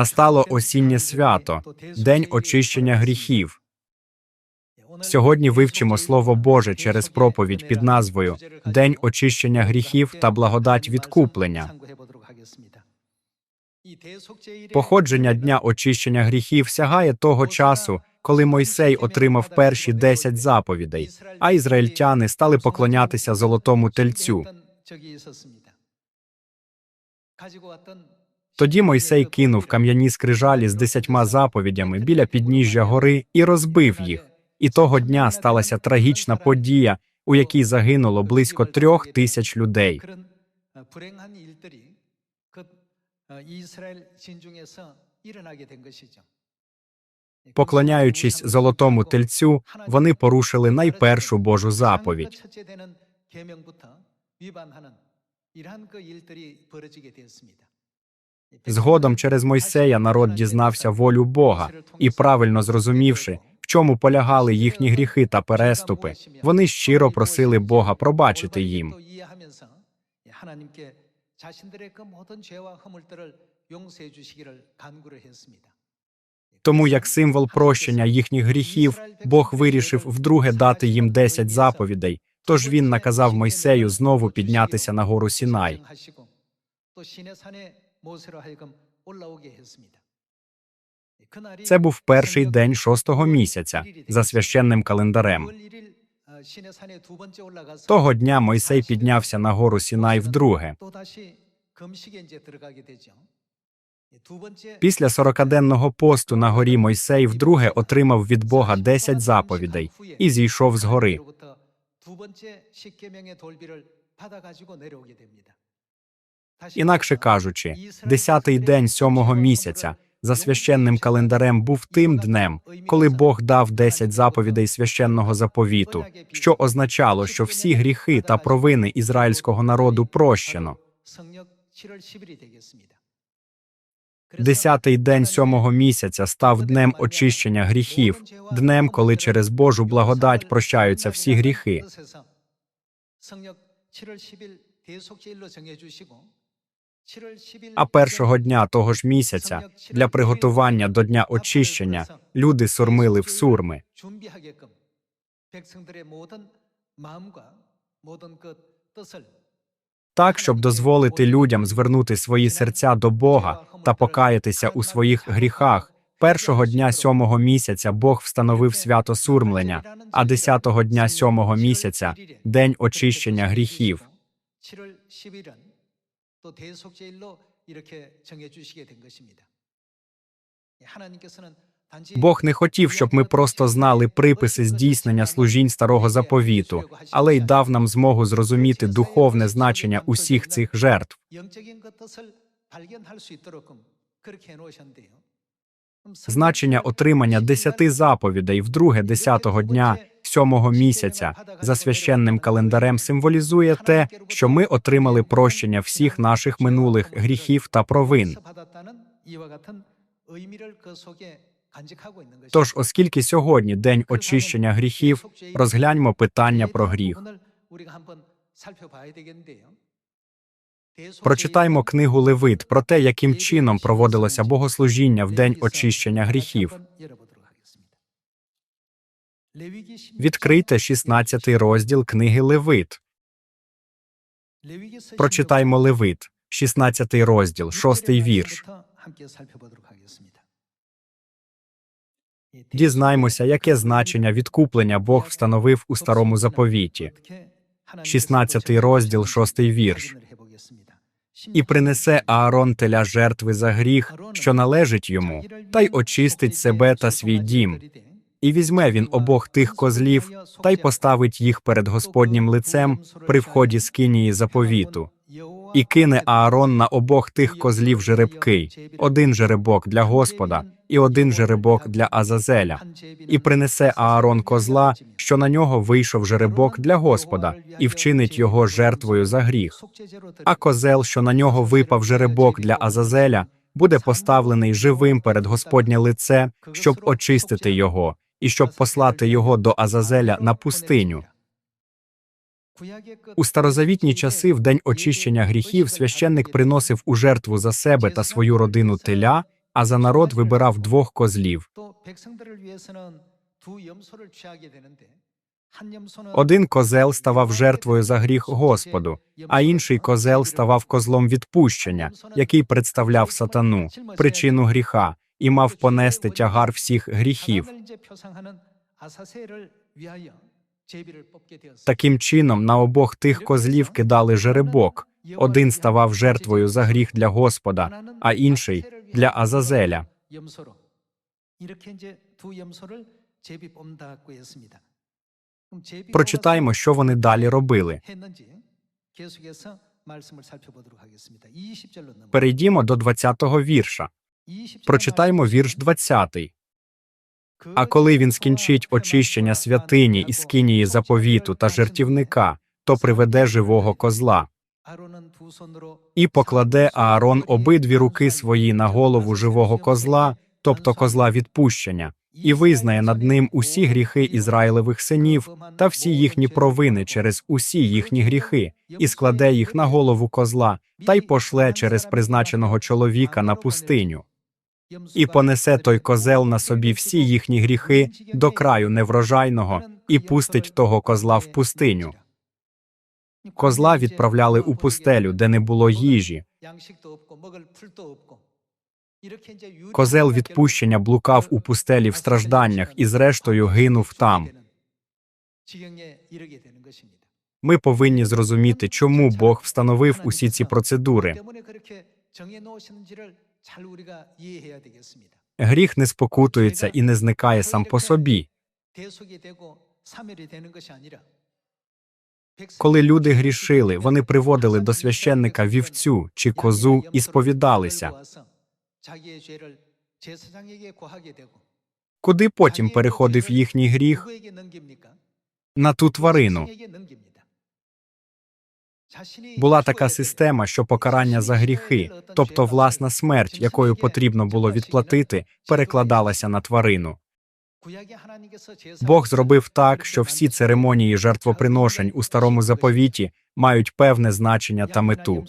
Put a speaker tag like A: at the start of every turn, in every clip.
A: Настало осіннє свято, день очищення гріхів. Сьогодні вивчимо Слово Боже через проповідь під назвою День очищення гріхів та благодать відкуплення. Походження дня очищення гріхів сягає того часу, коли Мойсей отримав перші десять заповідей, а ізраїльтяни стали поклонятися золотому тельцю. Тоді Мойсей кинув кам'яні скрижалі з десятьма заповідями біля підніжжя гори і розбив їх. І того дня сталася трагічна подія, у якій загинуло близько трьох тисяч людей. Поклоняючись золотому тельцю, вони порушили найпершу Божу заповідь. Згодом через Мойсея народ дізнався волю Бога і, правильно зрозумівши, в чому полягали їхні гріхи та переступи, вони щиро просили Бога пробачити їм. Тому як символ прощення їхніх гріхів, Бог вирішив вдруге дати їм десять заповідей. Тож він наказав Мойсею знову піднятися на гору Сінай. Це був перший день шостого місяця за священним календарем. Того дня Мойсей піднявся на гору Сінай вдруге. Після сорокаденного посту на горі Мойсей вдруге отримав від Бога десять заповідей і зійшов з гори. Інакше кажучи, десятий день сьомого місяця за священним календарем був тим днем, коли Бог дав десять заповідей священного заповіту, що означало, що всі гріхи та провини ізраїльського народу прощено. Десятий день сьомого місяця став днем очищення гріхів, днем, коли через Божу благодать прощаються всі гріхи. А першого дня того ж місяця для приготування до дня очищення люди сурмили в сурми. Так, щоб дозволити людям звернути свої серця до Бога та покаятися у своїх гріхах. Першого дня сьомого місяця Бог встановив свято сурмлення, а десятого дня сьомого місяця день очищення гріхів.
B: 7월 10일은 또 대속제일로 이렇게 정해 주시게 된 것입니다. 하나님께서는 단지
A: Бог не хотів, щоб ми просто знали приписи здійснення служінь старого заповіту, але й дав нам змогу зрозуміти духовне значення усіх цих жертв.
B: 영적인 그 뜻을 발견할 수 있도록끔 그렇게 해 놓으셨는데요.
A: Значення отримання десяти заповідей вдруге десятого дня сьомого місяця за священним календарем символізує те, що ми отримали прощення всіх наших минулих гріхів та провин. Тож, оскільки сьогодні день очищення гріхів, розгляньмо питання про гріх. Прочитаймо книгу Левит про те, яким чином проводилося богослужіння в день очищення гріхів. Відкрийте 16 розділ книги Левит. Прочитаймо Левит, 16 розділ, 6 вірш. Дізнаймося, яке значення відкуплення Бог встановив у старому заповіті. 16 розділ, 6 вірш. І принесе Аарон теля жертви за гріх, що належить йому, та й очистить себе та свій дім. І візьме він обох тих козлів, та й поставить їх перед Господнім лицем при вході скинії заповіту. І кине Аарон на обох тих козлів жеребки, один жеребок для Господа і один жеребок для Азазеля. І принесе Аарон козла, що на нього вийшов жеребок для Господа, і вчинить його жертвою за гріх. А козел, що на нього випав жеребок для Азазеля, буде поставлений живим перед Господнє лице, щоб очистити його, і щоб послати його до Азазеля на пустиню. У старозавітні часи, в день очищення гріхів, священник приносив у жертву за себе та свою родину теля, а за народ вибирав двох козлів. Один козел ставав жертвою за гріх Господу, а інший козел ставав козлом відпущення, який представляв сатану, причину гріха і мав понести тягар всіх гріхів. Таким чином на обох тих козлів кидали жеребок. Один ставав жертвою за гріх для Господа, а інший для Азазеля. Прочитаймо, що вони далі робили. Перейдімо до 20-го вірша. Прочитаємо вірш 20. А коли він скінчить очищення святині і скинії заповіту та жертівника, то приведе живого козла. І покладе Аарон обидві руки свої на голову живого козла, тобто козла відпущення, і визнає над ним усі гріхи Ізраїлевих синів та всі їхні провини через усі їхні гріхи, і складе їх на голову козла, та й пошле через призначеного чоловіка на пустиню. І понесе той козел на собі всі їхні гріхи до краю неврожайного і пустить того козла в пустиню. Козла відправляли у пустелю, де не було їжі. Козел відпущення блукав у пустелі в стражданнях і зрештою гинув там. Ми повинні зрозуміти, чому Бог встановив усі ці процедури. Гріх не спокутується і не зникає сам по собі. Коли люди грішили, вони приводили до священника вівцю чи козу і сповідалися. Куди потім переходив їхній гріх? На ту тварину. Була така система, що покарання за гріхи, тобто власна смерть, якою потрібно було відплатити, перекладалася на тварину. Бог зробив так, що всі церемонії жертвоприношень у старому заповіті мають певне значення та мету.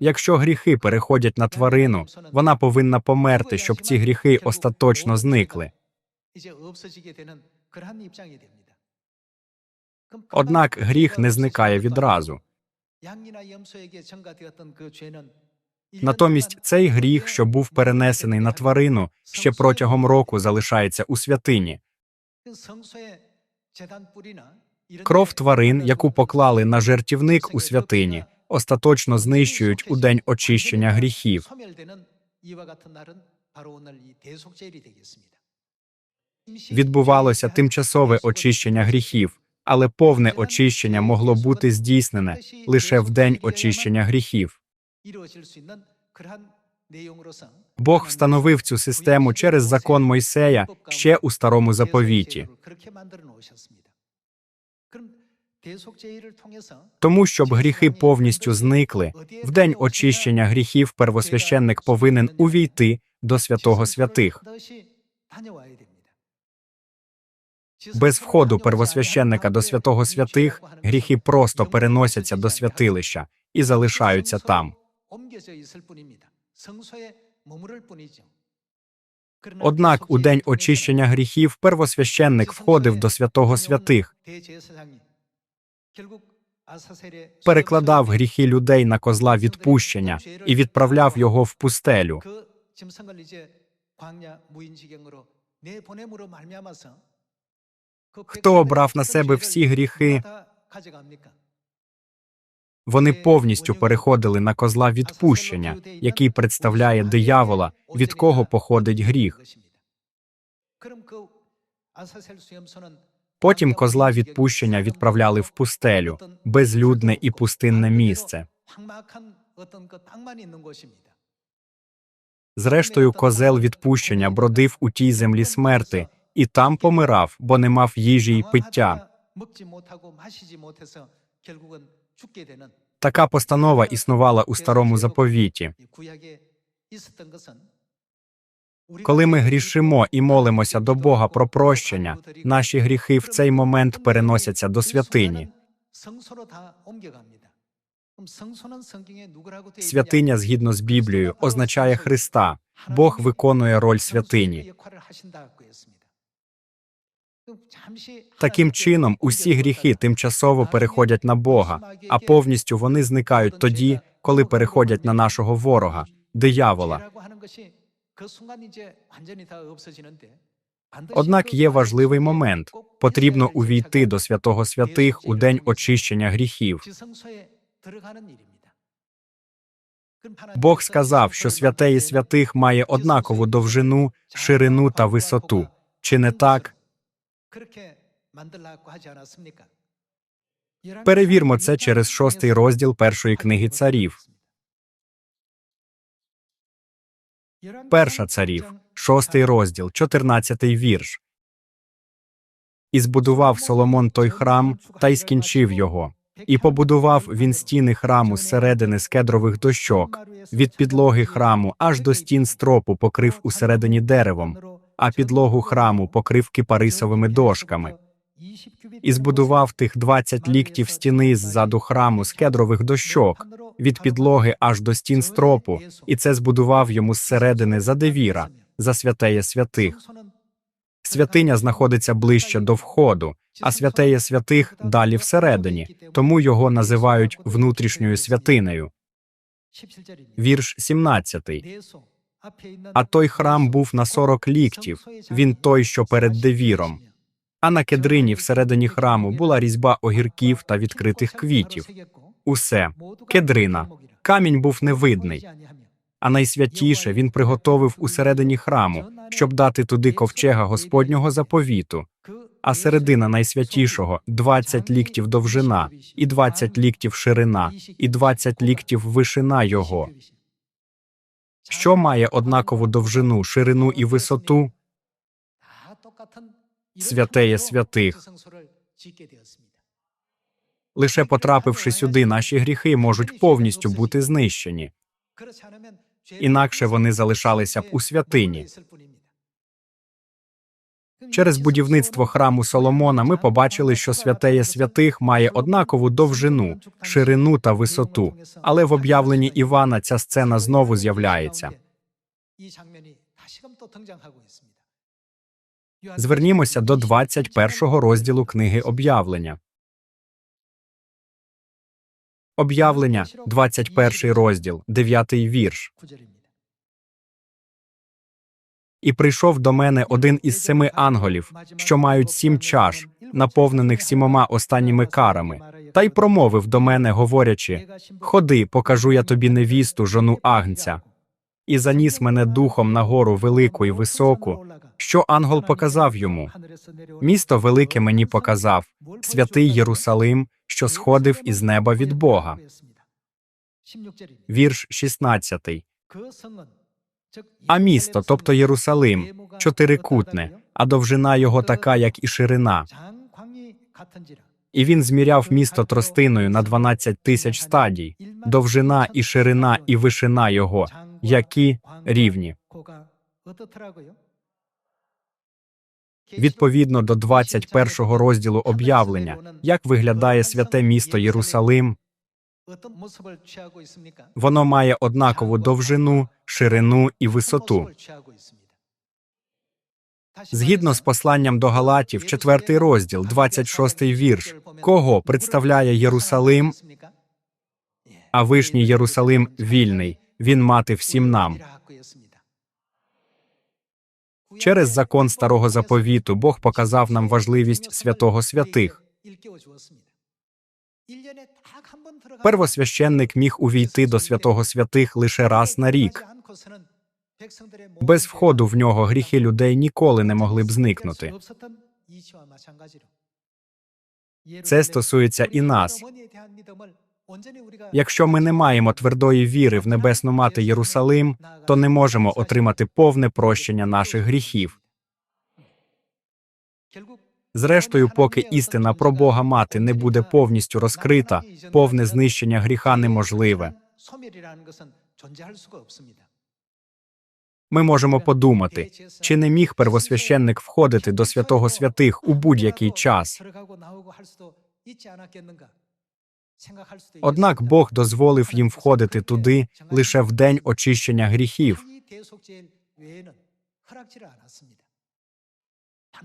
A: Якщо гріхи переходять на тварину, вона повинна померти, щоб ці гріхи остаточно зникли. Однак гріх не зникає відразу. Натомість цей гріх, що був перенесений на тварину, ще протягом року залишається у святині. Кров тварин, яку поклали на жертівник у святині, остаточно знищують у день очищення гріхів. Відбувалося тимчасове очищення гріхів, але повне очищення могло бути здійснене лише в день очищення гріхів. Бог встановив цю систему через закон Мойсея ще у старому заповіті. Тому, щоб гріхи повністю зникли, в день очищення гріхів первосвященник повинен увійти до святого святих. Без входу первосвященника до святого святих гріхи просто переносяться до святилища і залишаються там. Однак у день очищення гріхів первосвященник входив до святого святих, перекладав гріхи людей на козла відпущення і відправляв його в пустелю. Хто обрав на себе всі гріхи, вони повністю переходили на козла відпущення, який представляє диявола, від кого походить гріх. Потім козла відпущення відправляли в пустелю, безлюдне і пустинне місце. Зрештою, козел відпущення бродив у тій землі смерти і там помирав, бо не мав їжі й пиття. Така постанова існувала у старому заповіті. Коли ми грішимо і молимося до Бога про прощення, наші гріхи в цей момент переносяться до святині. Святиня, згідно з Біблією, означає Христа. Бог виконує роль святині. Таким чином, усі гріхи тимчасово переходять на Бога, а повністю вони зникають тоді, коли переходять на нашого ворога, диявола. Однак є важливий момент: потрібно увійти до святого святих у день очищення гріхів. Бог сказав, що святе і святих має однакову довжину, ширину та висоту. Чи не так? Перевірмо це через шостий розділ першої книги царів. Перша царів, шостий розділ, чотирнадцятий вірш. І збудував Соломон той храм та й скінчив його. І побудував він стіни храму зсередини з кедрових дощок, від підлоги храму аж до стін стропу покрив усередині деревом, а підлогу храму покрив кипарисовими дошками. І збудував тих двадцять ліктів стіни ззаду храму з кедрових дощок, від підлоги аж до стін стропу, і це збудував йому зсередини за девіра, за святеє святих. Святиня знаходиться ближче до входу, а святеє святих далі всередині, тому його називають внутрішньою святинею. Вірш 17. А той храм був на 40 ліктів, він той, що перед девіром. А на кедрині всередині храму була різьба огірків та відкритих квітів. Усе кедрина. Камінь був невидний, а найсвятіше він приготовив усередині храму, щоб дати туди ковчега Господнього заповіту. А середина найсвятішого 20 ліктів довжина, і 20 ліктів ширина, і 20 ліктів вишина його. Що має однакову довжину, ширину і висоту?
B: святеє святих.
A: Лише потрапивши сюди, наші гріхи можуть повністю бути знищені.
B: Інакше вони залишалися б у святині.
A: Через будівництво храму Соломона ми побачили, що святеє святих має однакову довжину, ширину та висоту, але в об'явленні Івана ця сцена знову з'являється. Звернімося до 21 розділу книги об'явлення. Об'явлення, 21 розділ, 9 вірш. І прийшов до мене один із семи анголів, що мають сім чаш, наповнених сімома останніми карами, та й промовив до мене, говорячи: Ходи, покажу я тобі невісту, жону агнця. І заніс мене духом на гору велику і високу. Що ангел показав йому? Місто велике мені показав, святий Єрусалим, що сходив із неба від Бога. Вірш 16. А місто, тобто Єрусалим, чотирикутне, а довжина його така, як і ширина. І він зміряв місто тростиною на 12 тисяч стадій, довжина і ширина і вишина його, які рівні. Відповідно до 21 розділу об'явлення, як виглядає святе місто Єрусалим, воно має однакову довжину, ширину і висоту. Згідно з посланням до Галатів, 4 розділ, 26 вірш, кого представляє Єрусалим, а вишній Єрусалим вільний, він мати всім нам. Через закон старого заповіту Бог показав нам важливість святого святих. Первосвященник міг увійти до святого святих лише раз на рік. Без входу в нього гріхи людей ніколи не могли б зникнути. Це стосується і нас. Якщо ми не маємо твердої віри в небесну мати Єрусалим, то не можемо отримати повне прощення наших гріхів. Зрештою, поки істина про Бога мати не буде повністю розкрита, повне знищення гріха неможливе. Ми можемо подумати, чи не міг первосвященник входити до святого святих у будь-який час. Однак Бог дозволив їм входити туди лише в день очищення гріхів.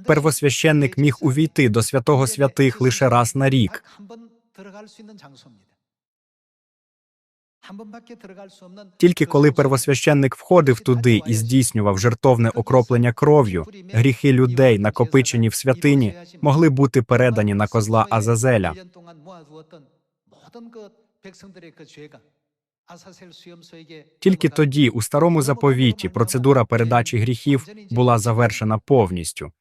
A: Первосвященник міг увійти до святого святих лише раз на рік. Тільки коли первосвященник входив туди і здійснював жертовне окроплення кров'ю, гріхи людей, накопичені в святині, могли бути передані на козла Азазеля. Тільки тоді, у старому заповіті, процедура передачі гріхів була завершена повністю.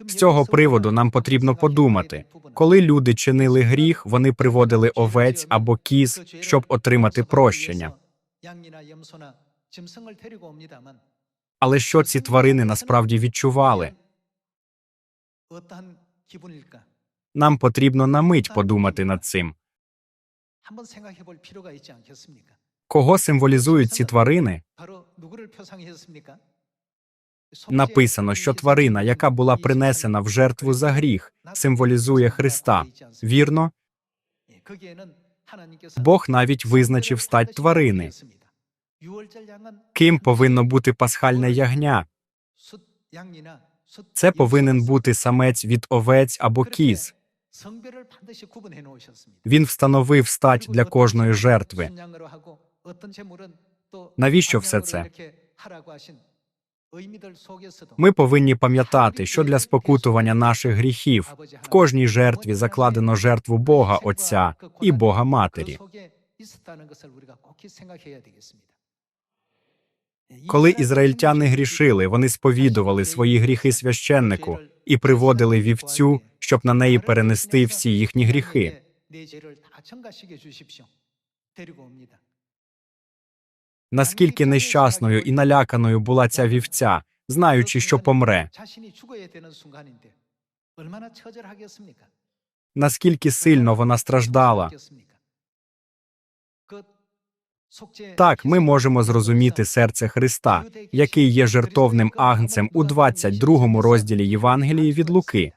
A: З цього приводу нам потрібно подумати, коли люди чинили гріх, вони приводили овець або кіз, щоб отримати прощення. Але що ці тварини насправді відчували? Нам потрібно на мить подумати над цим. Кого символізують ці тварини? Написано, що тварина, яка була принесена в жертву за гріх, символізує Христа. Вірно? Бог навіть визначив стать тварини. Ким повинно бути пасхальне ягня? Це повинен бути самець від овець або кіз. Він встановив стать для кожної жертви. Навіщо все це? Ми повинні пам'ятати, що для спокутування наших гріхів в кожній жертві закладено жертву Бога Отця і Бога Матері. Коли ізраїльтяни грішили, вони сповідували свої гріхи священнику і приводили вівцю, щоб на неї перенести всі їхні гріхи. Наскільки нещасною і наляканою була ця вівця, знаючи, що помре, наскільки сильно вона страждала. Так, ми можемо зрозуміти серце Христа, який є жертовним агнцем у 22 розділі Євангелії від Луки.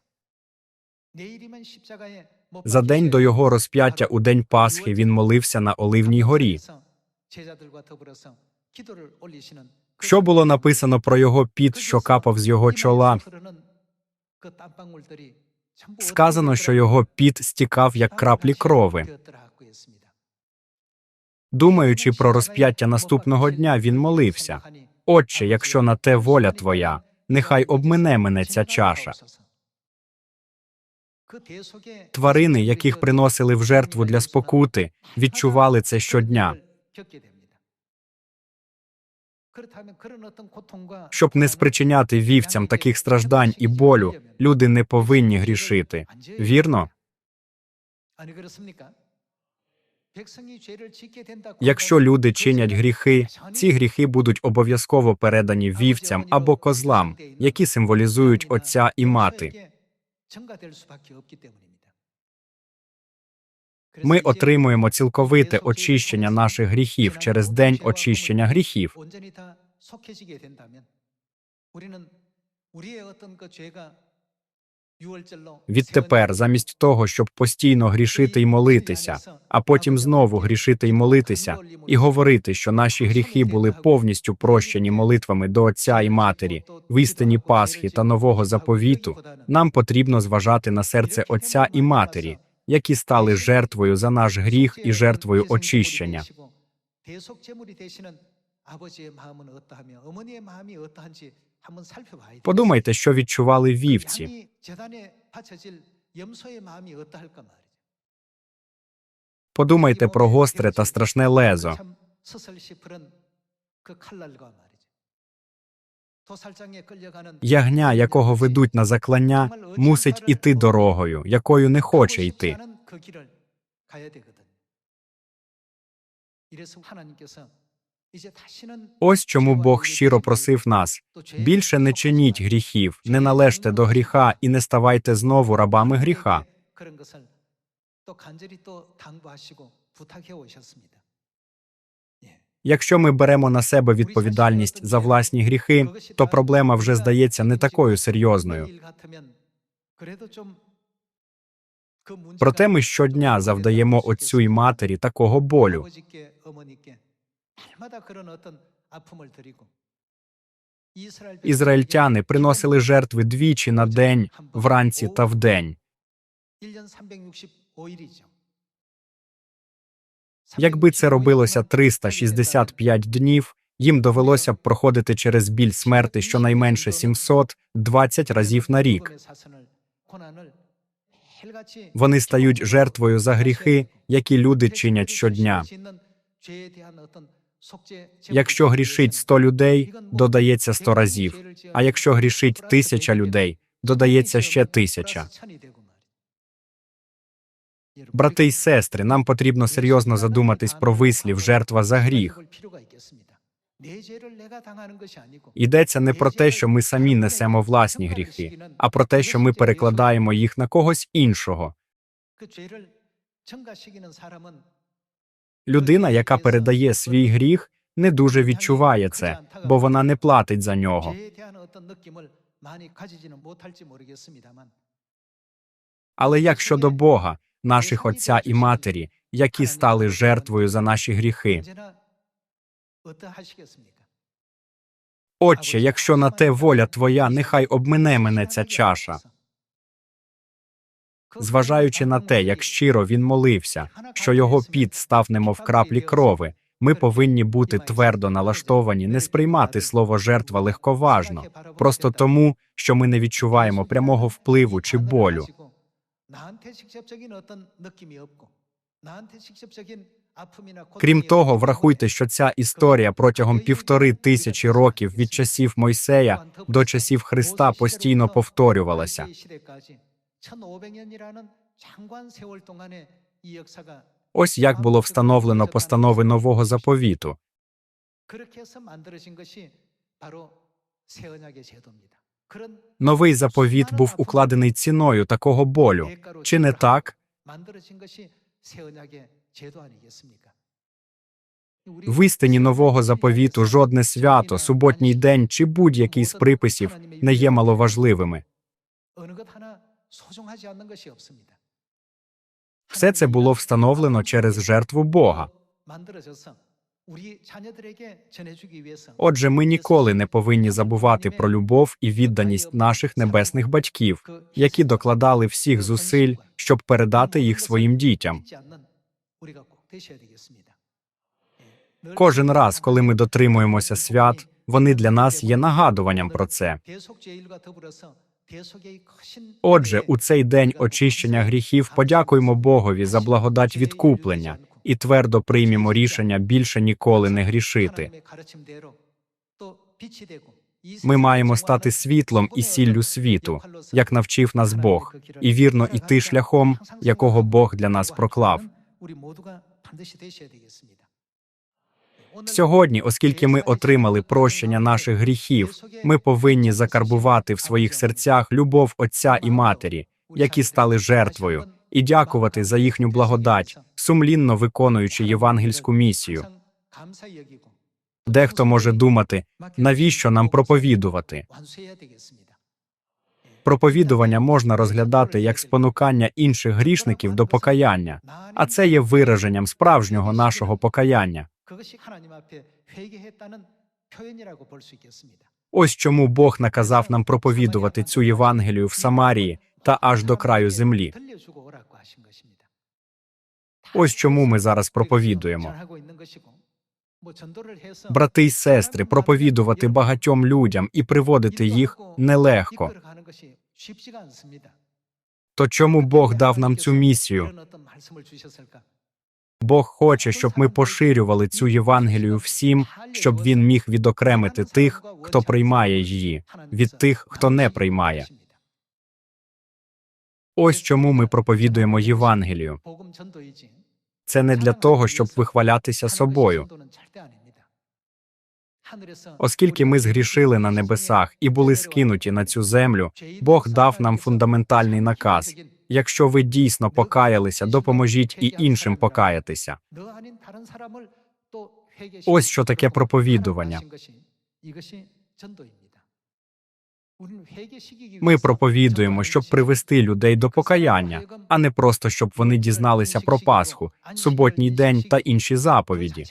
A: За день до його розп'яття у день Пасхи він молився на Оливній горі. Що було написано про його піт, що капав з його чола? Сказано, що його піт стікав як краплі крови. Думаючи про розп'яття наступного дня, він молився: Отче, якщо на те воля твоя, нехай обмине мене ця чаша. Тварини, яких приносили в жертву для спокути, відчували це щодня. Щоб не спричиняти вівцям таких страждань і болю, люди не повинні грішити. Вірно? Якщо люди чинять гріхи, ці гріхи будуть обов'язково передані вівцям або козлам, які символізують отця і мати. Ми отримуємо цілковите очищення наших гріхів через день очищення гріхів. Відтепер, замість того, щоб постійно грішити й молитися, а потім знову грішити й молитися, і говорити, що наші гріхи були повністю прощені молитвами до Отця і Матері, в Пасхи та нового заповіту, нам потрібно зважати на серце Отця і Матері, які стали жертвою за наш гріх і жертвою очищення. Подумайте, що відчували вівці. Подумайте про гостре та страшне лезо. Ягня, якого ведуть на заклання, мусить іти дорогою, якою не хоче йти. Ось чому Бог щиро просив нас більше не чиніть гріхів, не належте до гріха і не ставайте знову рабами гріха. Якщо ми беремо на себе відповідальність за власні гріхи, то проблема вже здається не такою серйозною. Проте ми щодня завдаємо отцю і матері такого болю. Ізраїльтяни приносили жертви двічі на день, вранці та вдень. Якби це робилося 365 днів, їм довелося б проходити через біль смерти щонайменше 720 разів на рік. Вони стають жертвою за гріхи, які люди чинять щодня. Якщо грішить 100 людей, додається 100 разів. А якщо грішить тисяча людей, додається ще тисяча. Брати й сестри, нам потрібно серйозно задуматись про вислів жертва за гріх. Йдеться не про те, що ми самі несемо власні гріхи, а про те, що ми перекладаємо їх на когось іншого. Людина, яка передає свій гріх, не дуже відчуває це, бо вона не платить за нього. Але як щодо Бога, наших отця і матері, які стали жертвою за наші гріхи? Отче, якщо на те воля твоя, нехай обмине мене ця чаша. Зважаючи на те, як щиро він молився, що його піт став немов краплі крови, ми повинні бути твердо налаштовані не сприймати слово жертва легковажно, просто тому, що ми не відчуваємо прямого впливу чи болю. Крім того, врахуйте, що ця історія протягом півтори тисячі років від часів Мойсея до часів Христа постійно повторювалася. Ось як було встановлено постанови нового заповіту. Новий заповіт був укладений ціною такого болю. Чи не так? В істині нового заповіту жодне свято, суботній день чи будь-який з приписів не є маловажливими. Все це було встановлено через жертву Бога. Отже, ми ніколи не повинні забувати про любов і відданість наших небесних батьків, які докладали всіх зусиль, щоб передати їх своїм дітям. Кожен раз, коли ми дотримуємося свят, вони для нас є нагадуванням про це. Отже, у цей день очищення гріхів подякуємо Богові за благодать відкуплення і твердо приймімо рішення більше ніколи не грішити. Ми маємо стати світлом і сіллю світу, як навчив нас Бог, і вірно іти шляхом, якого Бог для нас проклав. Сьогодні, оскільки ми отримали прощення наших гріхів, ми повинні закарбувати в своїх серцях любов Отця і Матері, які стали жертвою, і дякувати за їхню благодать, сумлінно виконуючи євангельську місію. Дехто може думати, навіщо нам проповідувати? Проповідування можна розглядати як спонукання інших грішників до покаяння, а це є вираженням справжнього нашого покаяння. Ось чому Бог наказав нам проповідувати цю Євангелію в Самарії та аж до краю землі. Ось чому ми зараз проповідуємо. Брати й сестри, проповідувати багатьом людям і приводити їх нелегко. То чому Бог дав нам цю місію? Бог хоче, щоб ми поширювали цю Євангелію всім, щоб він міг відокремити тих, хто приймає її, від тих, хто не приймає. Ось чому ми проповідуємо Євангелію. Це не для того, щоб вихвалятися собою. Оскільки ми згрішили на небесах і були скинуті на цю землю, Бог дав нам фундаментальний наказ якщо ви дійсно покаялися, допоможіть і іншим покаятися. Ось що таке проповідування. Ми проповідуємо, щоб привести людей до покаяння, а не просто щоб вони дізналися про Пасху, суботній день та інші заповіді.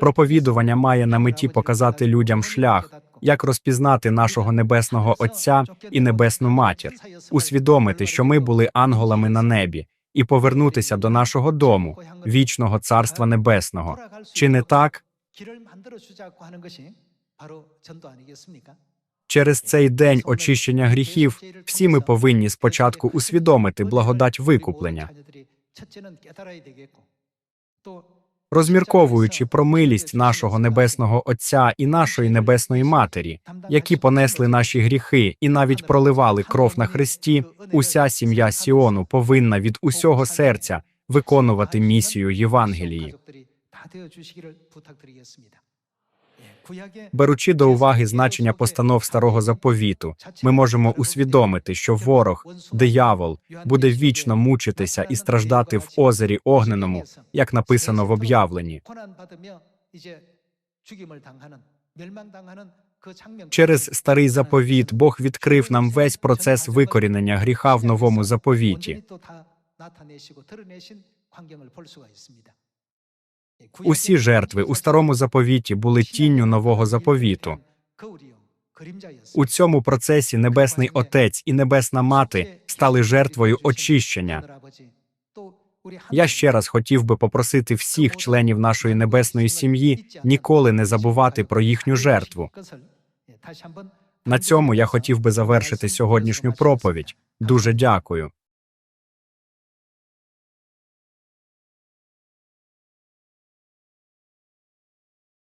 A: Проповідування має на меті показати людям шлях, як розпізнати нашого небесного Отця і Небесну Матір, усвідомити, що ми були анголами на небі, і повернутися до нашого дому, вічного Царства Небесного. Чи не так? Через цей день очищення гріхів всі ми повинні спочатку усвідомити благодать викуплення. Розмірковуючи про милість нашого небесного Отця і нашої небесної Матері, які понесли наші гріхи і навіть проливали кров на хресті, уся сім'я Сіону повинна від усього серця виконувати місію Євангелії. Беручи до уваги значення постанов старого заповіту, ми можемо усвідомити, що ворог, диявол, буде вічно мучитися і страждати в озері огненому, як написано в об'явленні. Через старий заповіт Бог відкрив нам весь процес викорінення гріха в новому заповіті. Усі жертви у старому заповіті були тінню нового заповіту. У цьому процесі Небесний Отець і Небесна Мати стали жертвою очищення. Я ще раз хотів би попросити всіх членів нашої небесної сім'ї ніколи не забувати про їхню жертву. На цьому я хотів би завершити сьогоднішню проповідь. Дуже дякую.